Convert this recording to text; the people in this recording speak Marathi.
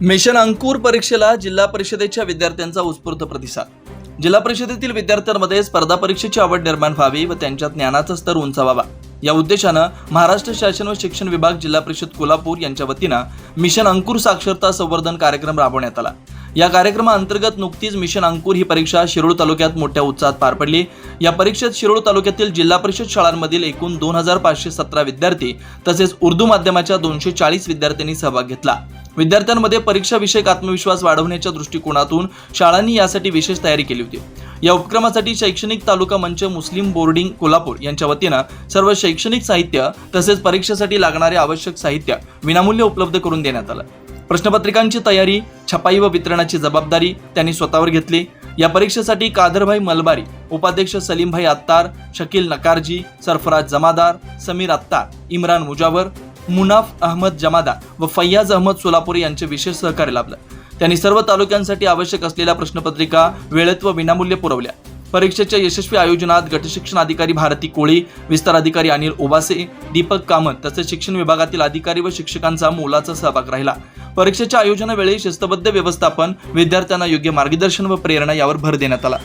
मिशन अंकुर परीक्षेला जिल्हा परिषदेच्या विद्यार्थ्यांचा उत्स्फूर्त प्रतिसाद. जिल्हा परिषदेतील विद्यार्थ्यांमध्ये स्पर्धा परीक्षेची आवड निर्माण व्हावी व त्यांच्या ज्ञानाचा स्तर उंचावावा. या उद्देशानं महाराष्ट्र शासन व शिक्षण विभाग जिल्हा परिषद कोल्हापूर यांच्या वतीनं मिशन अंकुर साक्षरता संवर्धन कार्यक्रम राबवण्यात आला. या कार्यक्रमाअंतर्गत नुकतीच मिशन अंकुर ही परीक्षा शिरोळ तालुक्यात मोठ्या उत्साहात पार पडली. या परीक्षेत शिरोळ तालुक्यातील जिल्हा परिषद शाळांमधील एकूण दोन हजार पाचशे सतरा विद्यार्थी तसेच उर्दू माध्यमाच्या दोनशे चाळीस विद्यार्थ्यांनी सहभाग घेतला. विद्यार्थ्यांमध्ये परीक्षाविषयक आत्मविश्वास वाढवण्याच्या दृष्टिकोनातून शाळांनी यासाठी विशेष तयारी केली होती. या उपक्रमासाठी शैक्षणिक तालुका मंच मुस्लिम बोर्डिंग कोल्हापूर यांच्या वतीनं सर्व शैक्षणिक साहित्य तसेच परीक्षेसाठी लागणारे आवश्यक साहित्य विनामूल्य उपलब्ध करून देण्यात आलं. प्रश्नपत्रिकांची तयारी छपाई व वितरणाची जबाबदारी त्यांनी स्वतःवर घेतली. या परीक्षेसाठी कादरभाई मलबारी उपाध्यक्ष सलीमभाई अत्तार शकील नकारजी सरफराज जमादार समीर आत्तार इम्रान मुजावर मुनाफ अहमद जमादार व फैयाज अहमद सोलापुरी यांचे विशेष सहकार्य लाभलं. त्यांनी सर्व तालुक्यांसाठी आवश्यक असलेल्या प्रश्नपत्रिका वेळेत व विनामूल्य पुरवल्या. परीक्षेच्या यशस्वी आयोजनात गटशिक्षण अधिकारी भारती कोळी विस्तार अधिकारी अनिल ओबासे दीपक कामत तसेच शिक्षण विभागातील अधिकारी व शिक्षकांचा मोलाचा सहभाग राहिला. परीक्षेच्या आयोजनावेळी शिस्तबद्ध व्यवस्थापन विद्यार्थ्यांना योग्य मार्गदर्शन व प्रेरणा यावर भर देण्यात आला.